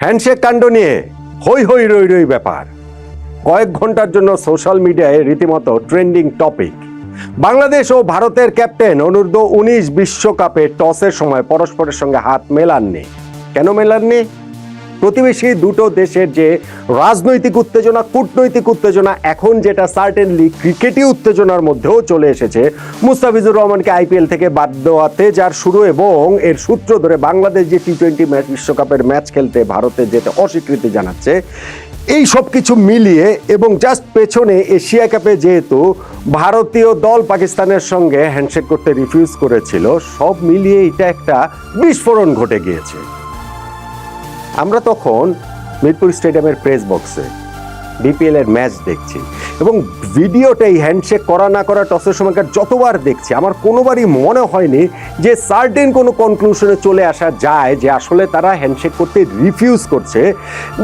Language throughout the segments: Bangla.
হ্যান্ডশেক কাণ্ড নিয়ে হই হই রই রই ব্যাপার কয়েক ঘণ্টার জন্য সোশ্যাল মিডিয়ায় রীতিমতো ট্রেন্ডিং টপিক। বাংলাদেশ ও ভারতের ক্যাপ্টেন অনূর্ধ্ব উনিশ বিশ্বকাপে টসের সময় পরস্পরের সঙ্গে হাত মেলাননি। কেন মেলাননি? প্রতিবেশী দুটো দেশের যে রাজনৈতিক উত্তেজনা, কূটনৈতিক উত্তেজনা, এখন যেটা সার্টেনলি ক্রিকেটই উত্তেজনার মধ্যেও চলে এসেছে। মুস্তাফিজুর রহমানকে আইপিএল থেকে বাদ দেওয়াতে যার শুরু এবং এর সূত্র ধরে বাংলাদেশ যে টি টোয়েন্টি ম্যাচ, বিশ্বকাপের ম্যাচ খেলতে ভারতে যেতে অস্বীকৃতি জানাচ্ছে। এই সব কিছু মিলিয়ে এবং জাস্ট পেছনে এশিয়া কাপে যেহেতু ভারতীয় দল পাকিস্তানের সঙ্গে হ্যান্ডশেক করতে রিফিউজ করেছিল, সব মিলিয়ে এটা একটা বিস্ফোরণ ঘটে গিয়েছে। আমরা তখন মিরপুর স্টেডিয়ামের প্রেস বক্সে বিপিএল এর ম্যাচ দেখছি। এবং ভিডিওটা এই হ্যান্ডশেক করা না করা টসের সময়কার যতবার দেখছি, আমার কোনোবারই মনে হয়নি যে সার্টেন কোনো কনক্লুশনে চলে আসা যায়, যে আসলে তারা হ্যান্ডশেক করতে রিফিউজ করছে।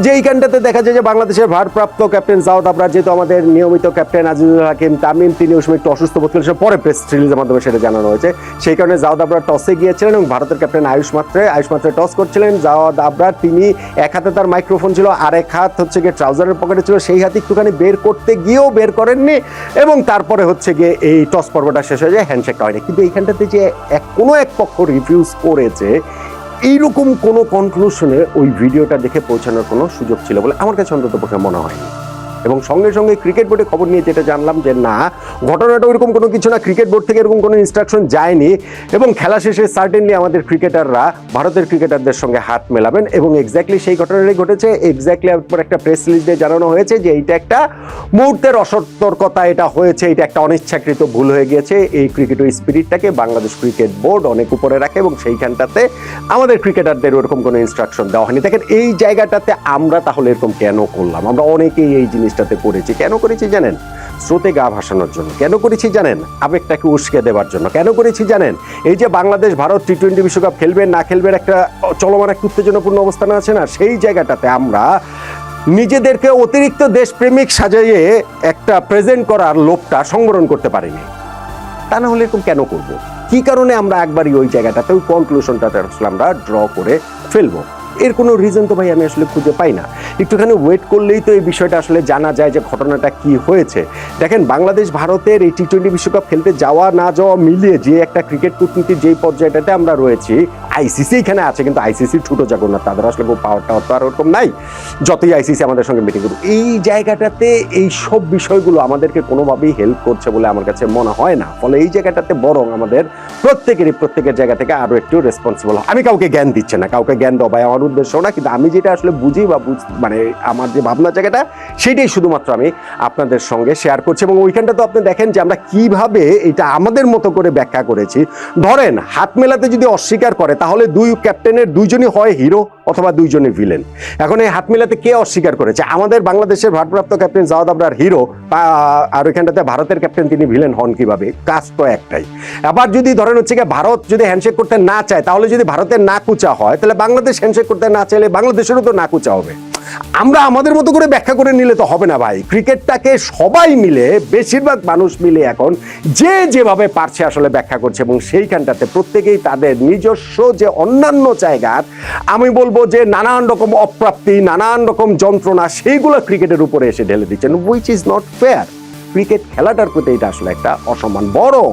যে এইখানটাতে দেখা যায় যে বাংলাদেশের ভারপ্রাপ্ত ক্যাপ্টেন জাওদ আবরার, যেহেতু আমাদের নিয়মিত ক্যাপ্টেন আজিজুল হাকিম, তামিম তিনি ওই সময় একটু অসুস্থ বোধ করেছেন পরে প্রেস রিলিজের মাধ্যমে সেটা জানানো হয়েছে। সেই কারণে জাওদ আবরার টসে গিয়েছিলেন এবং ভারতের ক্যাপ্টেন আয়ুষ মাত্রে আয়ুষ মাত্রে টস করছিলেন। জাওয়াদ আবরার, তিনি এক হাতে তার মাইক্রোফোন ছিল, আর এক হাত হচ্ছে গিয়ে ট্রাউজারের পকেটে ছিল। সেই হাতে একটুখানি বের করতে গিয়েও বের করেননি এবং তারপরে হচ্ছে গিয়ে এই টস পর্বটা শেষ হয়ে যায় হ্যান্ডশেক হয়নি কিন্তু এইখানটাতে যে এক কোনো এক পক্ষ রিফিউজ করেছে, এইরকম কোনো কনক্লুশনে ওই ভিডিওটা দেখে পৌঁছানোর কোনো সুযোগ ছিল বলে আমার কাছে অন্তত পক্ষে মনে হয়নি। এবং সঙ্গে সঙ্গে ক্রিকেট বোর্ডে খবর নিয়ে যেটা জানলাম যে না, ঘটনাটা ওইরকম কোনো কিছু না, ক্রিকেট বোর্ড থেকে এরকম কোনো ইনস্ট্রাকশন যায়নি এবং খেলা শেষে সার্টেনলি আমাদের ক্রিকেটাররা ভারতের ক্রিকেটারদের সঙ্গে হাত মেলাবেন এবং এক্স্যাক্টলি সেই ঘটনাটাই ঘটেছে। এক্স্যাক্টলি পর একটা প্রেস রিলিজ দিয়ে জানানো হয়েছে যে এইটা একটা মুহূর্তের অসতর্কতা, এটা হয়েছে, এটা একটা অনিচ্ছাকৃত ভুল হয়ে গিয়েছে। এই ক্রিকেট স্পিরিটটাকে বাংলাদেশ ক্রিকেট বোর্ড অনেক উপরে রাখে এবং সেইখানটাতে আমাদের ক্রিকেটারদের ওরকম কোনো ইনস্ট্রাকশন দেওয়া হয়নি। দেখেন, এই জায়গাটাতে আমরা তাহলে এরকম কেন করলাম? আমরা অনেকেই এই জিনিসটাতে করেছি কেন করেছি জানেন? স্রোতে গা ভাসানোর জন্য। কেন করেছি জানেন? আবেগটাকে উস্কে দেওয়ার জন্য। কেন করেছি জানেন? এই যে বাংলাদেশ, ভারত টি টোয়েন্টি বিশ্বকাপ খেলবে, না খেলবে একটা চলমান একটা উত্তেজনাপূর্ণ অবস্থান আছে না? সেই জায়গাটাতে আমরা নিজেদেরকে অতিরিক্ত দেশপ্রেমিক সাজাইয়ে একটা প্রেজেন্ট করার লোভটা সংবরণ করতে পারিনি। তা না হলে এরকম কেন করব? কি কারণে আমরা একবারই ওই জায়গাটাতে, ওই কনক্লুশনটাতে আসলে আমরা ড্র করে ফেলব? এর কোনো রিজন তো ভাই আমি আসলে খুঁজে পাই না। একটুখানি ওয়েট করলেই তো এই বিষয়টা আসলে জানা যায় যে ঘটনাটা কি হয়েছে। দেখেন, বাংলাদেশ ভারতের এই টি টোয়েন্টি বিশ্বকাপ খেলতে যাওয়া না যাওয়া মিলিয়ে যে একটা ক্রিকেট কূটনীতির যেই পর্যায়টাতে আমরা রয়েছি আইসিসি এখানে আছে, কিন্তু আইসিসি ছোটো জগন্নাথ তাদের আসলে কোনো পাওয়ার টাওয়ার তো আর ওরকম নাই। যতই আইসিসি আমাদের সঙ্গে মিটিং করুক। এই জায়গাটাতে এই সব বিষয়গুলো আমাদেরকে কোনোভাবেই হেল্প করছে বলে আমার কাছে মনে হয় না। ফলে এই জায়গাটাতে বরং আমাদের প্রত্যেকেরই প্রত্যেকের জায়গা থেকে আরও একটু রেসপন্সিবল আমি কাউকে জ্ঞান দিচ্ছে না, কাউকে জ্ঞান দেওয়া আমার উদ্দেশ্য না, কিন্তু আমি যেটা আসলে বুঝি বা মানে আমার যে ভাবনা জায়গাটা, সেটাই শুধুমাত্র আমি আপনাদের সঙ্গে শেয়ার করছি। এবং ওইখানটা তো আপনি দেখেন যে আমরা কীভাবে এটা আমাদের মতো করে ব্যাখ্যা করেছি। ধরেন, হাত মেলাতে যদি অস্বীকার করে, তাহলে দুই ক্যাপ্টেনের দুইজনই হয় হিরো অথবা দুইজনই ভিলেন এখন এই হাত মিলাতে কে অস্বীকার করেছে? আমাদের বাংলাদেশের ভারপ্রাপ্ত ক্যাপ্টেন জাওয়াদ আবরার হিরো আর ওইখানটাতে ভারতের ক্যাপ্টেন তিনি ভিলেন হন কীভাবে? কাজ তো একটাই। আবার যদি ধরেন হচ্ছে কি ভারত যদি হ্যান্ডশেক করতে না চায়, তাহলে যদি ভারতের না কুচা হয়, তাহলে বাংলাদেশ হ্যান্ডশেক করতে না চাইলে বাংলাদেশেরও তো না কুচা হবে। আমরা আমাদের মতো করে ব্যাখ্যা করে নিলে তো হবে না ভাই। ক্রিকেটটাকে সবাই মিলে, বেশিরভাগ মানুষ মিলে এখন যে যেভাবে পারছে আসলে ব্যাখ্যা করছে এবং সেইখানটাতে প্রত্যেকেই তাদের নিজস্ব যে অন্যান্য জায়গার আমি বলব যে নানান রকম অপ্রাপ্তি, নানান রকম যন্ত্রণা, সেইগুলো ক্রিকেটের উপরে এসে ঢেলে দিচ্ছেন which is not fair cricket খেলাটার প্রতি এটা আসলে একটা অসম্মান। বরং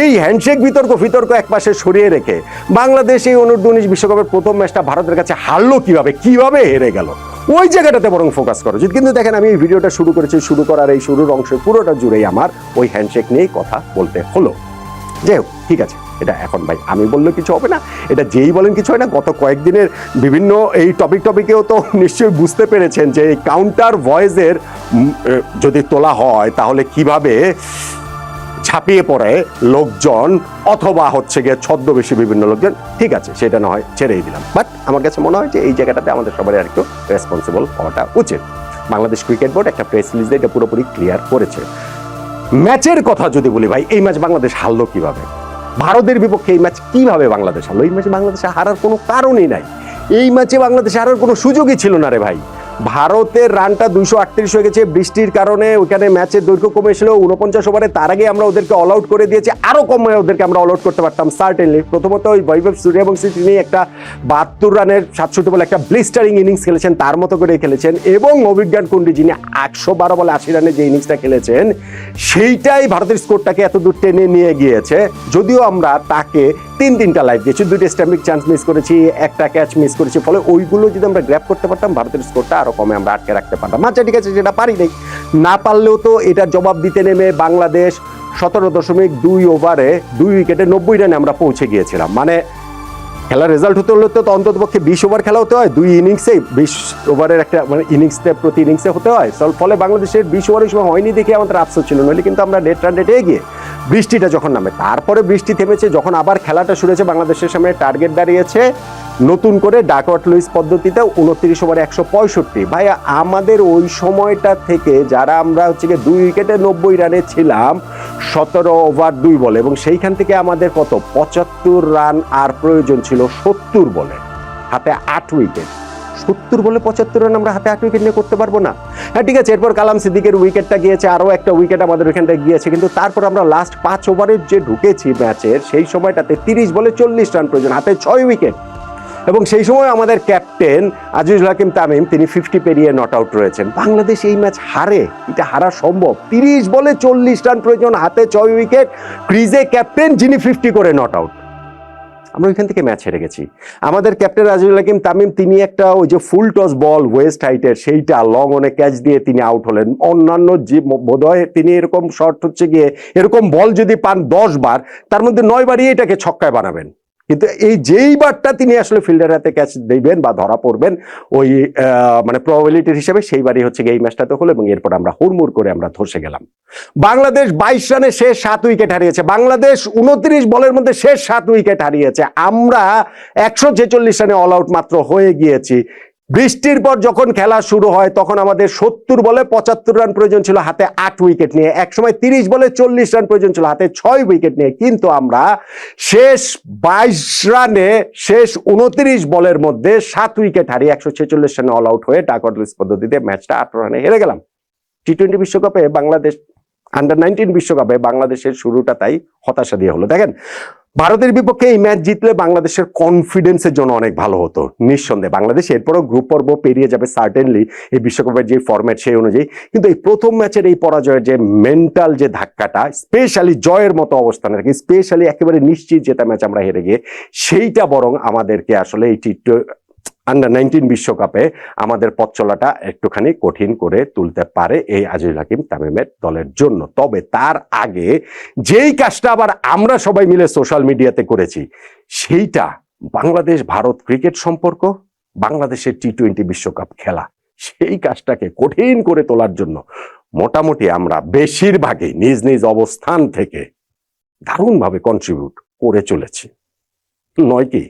এই হ্যান্ডশেক বিতর্ক বিতর্ক একপাশে সরিয়ে রেখে বাংলাদেশ এই অনূর্ধ্ব উনিশ বিশ্বকাপের প্রথম ম্যাচটা ভারতের কাছে হারলো কীভাবে? কীভাবে হেরে গেল? ওই জায়গাটাতে বরং ফোকাস করা। কিন্তু দেখেন আমি এই ভিডিওটা শুরু করেছি, শুরু করার এই শুরুর অংশ পুরোটা জুড়েই আমার ওই হ্যান্ডশেক নিয়েই কথা বলতে হলো। যাই হোক, ঠিক আছে, এটা এখন ভাই, আমি বললে কিছু হবে না, এটা যেই বলেন কিছু হয় না, গত কয়েকদিনের বিভিন্ন এই টপিক টপিকেও তো নিশ্চয়ই বুঝতে পেরেছেন যে এই কাউন্টার ভয়েসের যদি তোলা হয়, তাহলে কীভাবে ছাপিয়ে পড়ে লোকজন অথবা হচ্ছে গিয়ে ছদ্মবেশী বিভিন্ন লোকজন। ঠিক আছে, সেটা না হয় ছেড়েই দিলাম। বাট আমার কাছে মনে হয় যে এই জায়গাটাতে আমাদের সবারই আর একটু রেসপন্সিবল হওয়াটা উচিত। বাংলাদেশ ক্রিকেট বোর্ড একটা প্রেস রিলিজ এটা পুরোপুরি ক্লিয়ার করেছে। ম্যাচের কথা যদি বলি ভাই, এই ম্যাচ বাংলাদেশ হারলো কীভাবে? ভারতের বিপক্ষে এই ম্যাচ কীভাবে বাংলাদেশ হারলো? এই ম্যাচে বাংলাদেশে হারার কোনো কারণই নাই। এই ম্যাচে বাংলাদেশে হারার কোনো সুযোগই ছিল না রে ভাই। ভারতের রানটা দুইশো আটত্রিশ হয়ে গেছে। বৃষ্টির কারণে ওখানে ম্যাচের দৈর্ঘ্য কমে এসেছিল উনপঞ্চাশ ওভারে। তার আগে আমরা ওদেরকে অল আউট করে দিয়েছি। আরও কমে ওদেরকে আমরা অল আউট করতে পারতাম সার্টেনলি প্রথমত ওই বৈভব সূর্যবংশী তিনি একটা বাহাত্তর রানের সাতষট্টি বলে একটা ব্লিস্টারিং ইনিংস খেলেছেন, তার মতো করে খেলেছেন। এবং অভিজ্ঞান কুন্ডি যিনি একশো বারো বলে আশি রানের যে ইনিংসটা খেলেছেন, সেইটাই ভারতের স্কোরটাকে এত দূর টেনে নিয়ে গিয়েছে। যদিও আমরা তাকে তিন তিনটা লাইফ দিয়েছি। দুইটা স্ট্যাম্পিক চান্স মিস করেছি, একটা ক্যাচ মিস করেছি, ফলে ওইগুলো যদি আমরা গ্র্যাপ করতে পারতাম, ভারতের স্কোরটা আরও কমে আমরা আটকে রাখতে পারতাম। আচ্ছা ঠিক আছে, যেটা পারি নাই, না পারলেও তো এটা জবাব দিতে নেমে বাংলাদেশ সতেরো দশমিক দুই ওভারে দুই উইকেটে নব্বই রানে আমরা পৌঁছে গিয়েছিলাম। মানে খেলার রেজাল্ট হতে হলে তো অন্তত পক্ষে বিশ ওভার খেলা হতে হয়। দুই ইনিংসে বিশ ওভারের একটা মানে ইনিংসে প্রতি ইনিংসে হতে হয়। ফলে বাংলাদেশের বিশ ওভারের সময় হয়নি দেখে আমাদের আফসোস ছিল। নইলে কিন্তু আমরা নেট রান রেটে এগিয়ে বৃষ্টিটা যখন নামে, তারপরে বৃষ্টি থেমেছে, যখন আবার খেলাটা শুরু বাংলাদেশের সামনে টার্গেট দাঁড়িয়েছে নতুন করে ডাকওয়ার্ট লুইস পদ্ধতিতে উনত্রিশ ওভারে একশো পঁয়ষট্টি। ভাই, আমাদের ওই সময়টা থেকে যারা আমরা হচ্ছে গিয়ে দুই উইকেটে নব্বই রানে ছিলাম, সতেরো ওভার দুই বলে, এবং সেইখান থেকে আমাদের কত? পঁচাত্তর রান আর প্রয়োজন ছিল। সত্তর বলে। হাতে আট উইকেট সত্তর বলে পঁচাত্তর রান আমরা হাতে আট উইকেট নিয়ে করতে পারব না। হ্যাঁ ঠিক আছে, এরপর কালাম সিদ্দিকের উইকেটটা গিয়েছে, আরও একটা উইকেট আমাদের ওইখানটা গিয়েছে। কিন্তু তারপর আমরা লাস্ট পাঁচ ওভারের যে ঢুকেছি ম্যাচের সেই সময়টাতে তিরিশ বলে চল্লিশ রান প্রয়োজন, হাতে ছয় উইকেট এবং সেই সময় আমাদের ক্যাপ্টেন আজিজুল হাকিম তামিম, তিনি ফিফটি পেরিয়ে নট আউট রয়েছেন। বাংলাদেশ এই ম্যাচ হারে, এটা হারা সম্ভব। তিরিশ বলে চল্লিশ রান প্রয়োজন, হাতে ছয় উইকেট ক্রিজে ক্যাপ্টেন যিনি ফিফটি করে নট আউট আমরা ওইখান থেকে ম্যাচ হেরে গেছি। আমাদের ক্যাপ্টেন রাজিউল হাকিম তামিম, তিনি একটা ওই যে ফুল টস বল ওয়েস্ট হাইটের সেইটা লং অনে ক্যাচ দিয়ে তিনি আউট হলেন। অন্যান্য যে বোধহয় তিনি এরকম শর্ট হচ্ছে গিয়ে, এরকম বল যদি পান দশ বার, তার মধ্যে নয় বারই এটাকে ছক্কায় বানাবেন। কিন্তু এই যেই বারটা তিনি আসলে ফিল্ডার হাতে ক্যাচ দিবেন বা ধরা পড়বেন, ওই মানে প্রবাবিলিটির হিসেবে সেইবারই হচ্ছে গিয়ে এই ম্যাচটাতে হলো এবং এরপর আমরা হুড়মুড় করে আমরা ধসে গেলাম। বাংলাদেশ বাইশ রানে শেষ সাত উইকেট হারিয়েছে। বাংলাদেশ উনত্রিশ বলের মধ্যে শেষ সাত উইকেট হারিয়েছে। আমরা একশো ছেচল্লিশ রানে অল আউট মাত্র হয়ে গিয়েছি। বৃষ্টির পর যখন খেলা শুরু হয়, তখন আমাদের সত্তর বলে পঁচাত্তর রান প্রয়োজন ছিল হাতে আট উইকেট নিয়ে। একসময় তিরিশ বলে চল্লিশ রান প্রয়োজন ছিল হাতে ছয় উইকেট নিয়ে। কিন্তু আমরা শেষ বাইশ রানে, শেষ উনত্রিশ বলের মধ্যে সাত উইকেট হারিয়ে একশো ছেচল্লিশ রানে অল আউট হয়ে লিস্ট পদ্ধতিতে ম্যাচটা আঠারো রানে হেরে গেলাম। টি টোয়েন্টি বিশ্বকাপে বাংলাদেশ আন্ডার নাইনটিন বিশ্বকাপে বাংলাদেশের শুরুটা তাই হতাশা দিয়ে হলো। দেখেন ভারতের বিপক্ষে এই ম্যাচ জিতলে বাংলাদেশের কনফিডেন্সের জন্য অনেক ভালো হতো। নিঃসন্দেহে বাংলাদেশ এরপরও গ্রুপ পর্ব পেরিয়ে যাবে সার্টেনলি এই বিশ্বকাপের যে ফর্ম্যাট সেই অনুযায়ী। কিন্তু এই প্রথম ম্যাচের এই পরাজয়ের যে মেন্টাল যে ধাক্কাটা স্পেশালি জয়ের মতো অবস্থানে থাকে স্পেশালি একেবারে নিশ্চিত যেটা ম্যাচ আমরা হেরে গিয়ে, সেইটা বরং আমাদেরকে আসলে এই টি আন্ডার নাইনটিন বিশ্বকাপে আমাদের পথ চলাটা একটুখানি কঠিন করে তুলতে পারে এই আজিজুল হাকিম তামিমের দলের জন্য। তবে তার আগে যেই কাজটা আবার আমরা সবাই মিলে সোশ্যাল মিডিয়াতে করেছি, সেইটা বাংলাদেশ ভারত ক্রিকেট সম্পর্ক, বাংলাদেশের টি টোয়েন্টি বিশ্বকাপ খেলা, সেই কাজটাকে কঠিন করে তোলার জন্য মোটামুটি আমরা বেশিরভাগই নিজ নিজ অবস্থান থেকে দারুণভাবে কন্ট্রিবিউট করে চলেছি। নয় কি?